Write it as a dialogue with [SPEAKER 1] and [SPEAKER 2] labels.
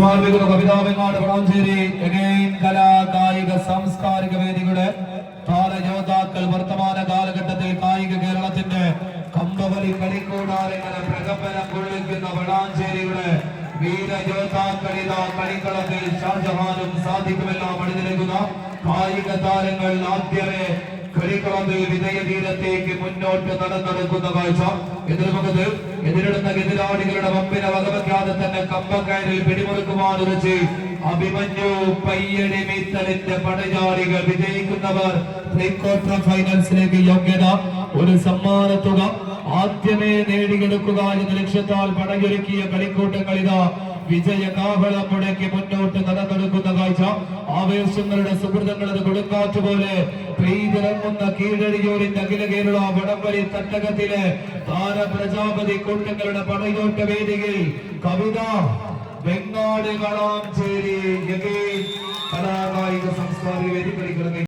[SPEAKER 1] സമാപിക്കുന്ന കവിതാവെങ്ങാട് Valanchery again കലാ കായിക സാംസ്കാരിക വേദികളുടെ താരയോദ്ധാക്കൾ വർത്തമാന കാലഘട്ടത്തിൽ കായിക കേരളത്തിന്റെ കമ്പവലി കളിക്കൂടാരങ്ങളെ പ്രകമ്പനം കൊള്ളിക്കുന്ന വളാഞ്ചേരിയുടെ വീരയോദ്ധാക്കളിതാ കളിക്കളത്തിൽ ഷാജഹാനും സാധിക്കുമെല്ലാം അണിനിരക്കുന്ന കായിക താരങ്ങൾ ആദ്യമേ കളിക്കളത്തിൽ വിജയതീരത്തേക്ക് മുന്നോട്ട് നടന്നെടുക്കുന്ന കാഴ്ച എതിർമുഖത്ത് എതിരിടുന്ന എതിരാളികളുടെ വമ്പിനെ വകവയ്ക്കാതെ തന്നെ കമ്പക്കയറിൽ പിടിമുറുക്കുവാനുറച്ച് അഭിമന്യു പയ്യടി മീത്തലിന്റെ പടയാളികൾ വിജയിക്കുന്നവർ പ്രീ ക്വാർട്ടർ ഫൈനൽസിലേക്ക് യോഗ്യത ഒരു സമ്മാന തുക ആദ്യമേ നേടിയെടുക്കുക എന്ന ലക്ഷ്യത്താൽ പടയൊരുക്കിയ കളിക്കൂട്ടങ്ങളിതാ വിജയ കാഹളം മുടക്കി മുന്നോട്ട് നടന്നെടുക്കുന്ന കാഴ്ച. ആവേശങ്ങളുടെ സുഹൃതങ്ങളത് കൊടുക്കാറ്റ് പോലെ പെയ്തിറങ്ങുന്ന കീഴടിയൂരിന്റെ അഖില കേരള വടംവലി തട്ടകത്തിലെ താര പ്രജാപതി കൂട്ടങ്ങളുടെ പടയോട്ട വേദിയിൽ കവിത വെങ്ങാട് കളാഞ്ചേരി കലാകായിക സംസ്കാരിക വേദികളിൽ